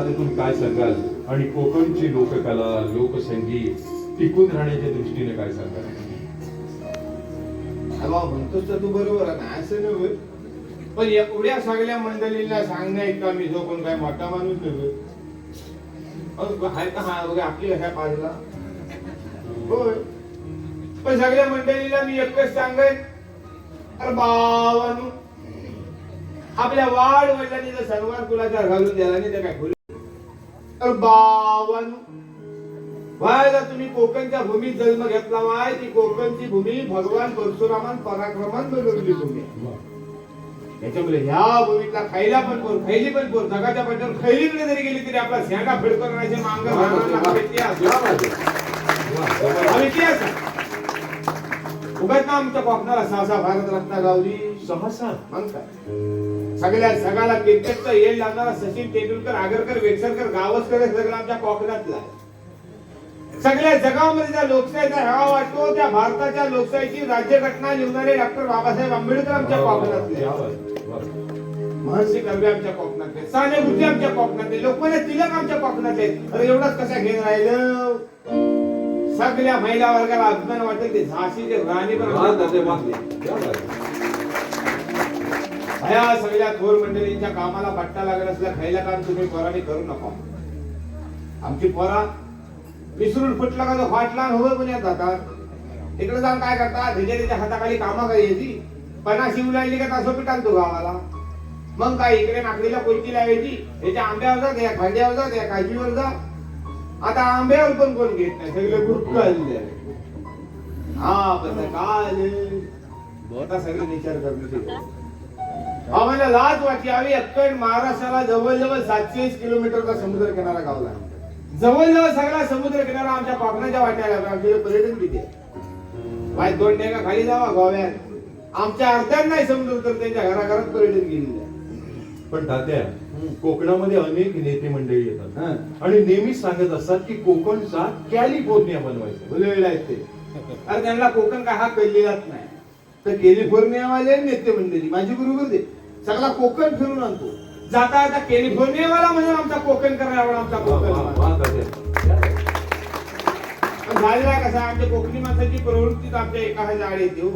खात्यातून काय सांगाल? आणि कोकणची लोककला लोकसंगीत टिकून राहण्याच्या दृष्टीने काय सांगाल? म्हणतोस तर तू बरोबर आहे. ना असं नव्हे पण एवढ्या सगळ्या मंडळीला सांगण्या इतका मी जो कोण काय मोठा माणूस नव्हे का? हा बघा आपली ह्या पाजला होय. पण सगळ्या मंडळीला मी एकच सांगेन. अरे बावानू आपल्या वाढ वडिलांनी जर सर्वात कुलाच्या घालून द्यायला नाही तर काय खोल अरे बावानू. व्हायला तुम्ही कोकणच्या भूमीत जन्म घेतला वाय ती कोकणची भूमी भगवान परशुरामान पराक्रमान बनवली भूमी. त्याच्यामुळे ह्या भूमीतला खायला पण पोर खायली पण पोर जगाच्या पाठीवर खैलीकडे जरी गेली तरी आपला शेंगा फेडकरण्याचे मांग इतिहास. उगाच ना आमच्या कोकणाला सहा सहा भारत रत्ना गावली. सहसा. मग काय? सगळ्या सगळ्याला क्रिकेटचं येल लागणारा सचिन तेंडुलकर आगरकर वेक्षरकर गावस्कर हे सगळं आमच्या कोकणातला सगळ्या जगामध्ये ज्या लोकशाहीचा हेवा वाटतो त्या भारताच्या लोकशाहीची राज्यघटना लिहणारे डॉक्टर बाबासाहेब आंबेडकर आमच्या कोकणातले क्या बात, वा. महर्षी कर्वे आमच्या कोकणातले साने गुरुजी आमच्या कोकणातले लोकमान्य तिलक आमच्या कोकणातले अरे एवढंच कशा घेऊन राहिलं? सगळ्या महिला वर्गाला अभिमान वाटेल ते झाशीचे राणी ह्या सगळ्या थोर मंडळींच्या कामाला पट्टा लागत असल्या खायला काम तुम्ही पोराने करू नका. आमची पोरा विसरून फुटला का तो फाटला हवं येत जातात इकडे जाऊन काय करतात भिजेरीच्या हाताखाली कामा काय यायची पणा शिव लागली का तासो पिटाल तो गावाला? मग काय इकडे नाकडीला कोणती लावायची? याच्या आंब्यावर जा या खांद्यावर जा या काजीवर जा. आता आंब्यावर पण कोण घेत नाही? सगळे गुटकं हा पण काय आता सगळे विचार करण्याची आम्हाला लाज वाटली. आम्ही अक्कड महाराष्ट्राला जवळजवळ सातशे किलोमीटरचा समुद्र किनारा गावला. जवळजवळ सगळा समुद्र किनारा आमच्या कोकणाच्या वाट्याला. आमच्याकडे पर्यटन किती वाय दोन डेगा खाली जावा गोव्यात. आमच्या अर्ध्यात नाही समुद्र तर त्यांच्या घराघरात पर्यटन गेलेलं पण तात्या कोकणामध्ये अनेक नेते मंडळी येतात हं. आणि नेहमीच सांगत असतात की कोकणचा कॅलिफोर्निया बनवायचा. बोललेलं आहे ते. अरे त्यांना कोकण काय हा कळलेलाच नाही. तर कॅलिफोर्नियावाले नेते मंडळी माझी बरोबर दे. सगळा कोकण फिरून आणतो. जाता आता कॅलिफोर्नियावाला म्हणून आमचा कोकण करायला आमचा कोकण झालेला कसा आमच्या कोकणी माणसाची प्रवृत्तीच आमच्या एका आड येते हो.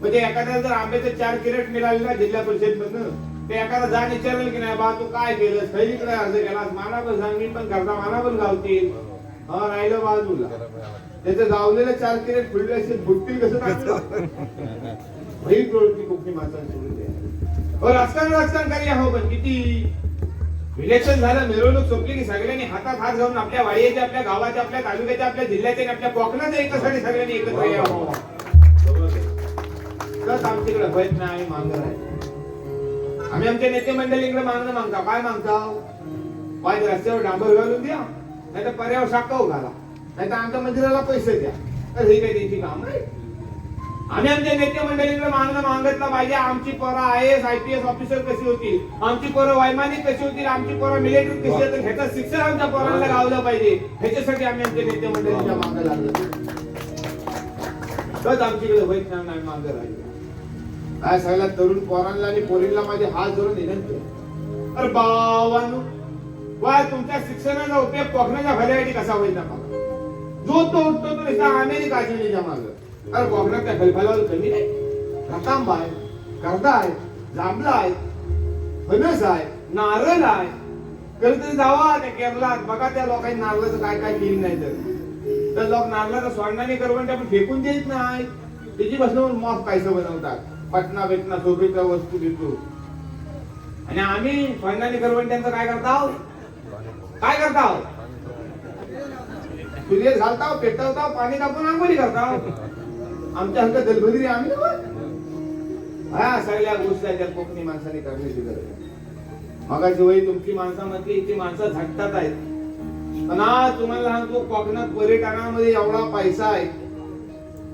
म्हणजे एखाद्याला जर आंब्याचे चार किरेट मिळाले ना जिल्हा परिषद मधनं ते एखादा जाण विचारलं की नाही बा तू काय केलं खैलीकडे अर्ज केलास माना पण सांग मी पण करता माना पण गावतील हा राहिलं बाजूला त्याचं गावलेलं चार किरेट फुडले असे फुटतील कसं भाई प्रवृत्ती कोकणी माणसांची. हो राजकारण राजकारण करूया हो पण किती? इलेक्शन झालं मिरवणूक संपली की सगळ्यांनी हातात हात घालून आपल्या वाडीच्या आपल्या गावाच्या आपल्या तालुक्याच्या आपल्या जिल्ह्याच्या आपल्या कोकणाच्या एकासाठी सगळ्यांनी एकत्र यावं. बस आमच्याकडे नाही आम्ही मागणार आहे आम्ही आमच्या नेते मंडळीकडे मागणं मागता. काय मागता? वाज रस्त्यावर डांबर घालून द्या. नाही तर पर्यावर शाकाव घाला नाही तर आमच्या मंदिराला पैसे द्या. तर हे काही त्यांची काम आहे आम्ही आमच्या नेते मंडळीकडे मागणं मागतलं पाहिजे. आमची पोरं I S I P S officer कशी होतील? आमची पोरं वैमानिक कशी होतील? आमची पोरं मिलिटरी कशी होतील? ह्याचं शिक्षण आमच्या पोरांना गावलं पाहिजे. ह्याच्यासाठी आम्ही आमच्या नेते मंडळींच्या मागं लागलो. बस आमच्याकडे होईल नाही आम्ही मागं राहिलो काय सगळ्या तरुण पोरांना आणि पोरींना माझे हात धरून विनंती आहे. अरे बावानो वा तुमच्या शिक्षणाचा उपयोग कोकणाच्या भल्यासाठी कसा होईल ना मला जो तो उठतो तो अमेरिका आम्ही मागं. अरे काय त्या फलफलावर कमी नाही? रतांब आहे करदा आहे जांभळा आहे फणस आहे नारळ आहे. कधीतरी जावा त्या केरलात बघा त्या लोकांनी नारळाचं काय काय केलं नाही तर. तर लोक नारळाचं सोडणाने करवंटे आपण फेकून देत नाही. त्याची बसून मॉफ कायसं बनवतात. पटना बेटना सोबीचा वस्तू देतो आणि आम्ही सोडणाने करवंट्यांचं काय करताव काय करताव सूर्य घालताव पेटवताव पाणी टाकून आंघोळी करताव आमच्या हक्क दलबदरी आम्ही हा सगळ्या गोष्टी आहेत त्या कोकणी माणसाने करण्याची गरज मगाची वही तुमची माणसामधली इथे माणसं झटतात आहेत. पण आज तुम्हाला सांगतो कोकणात पर्यटनामध्ये एवढा पैसा आहे.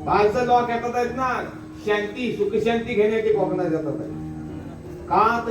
बाहेरचा लोक येतात आहेत ना शांती सुखशांती घेण्याची कोकणात येतात का तर-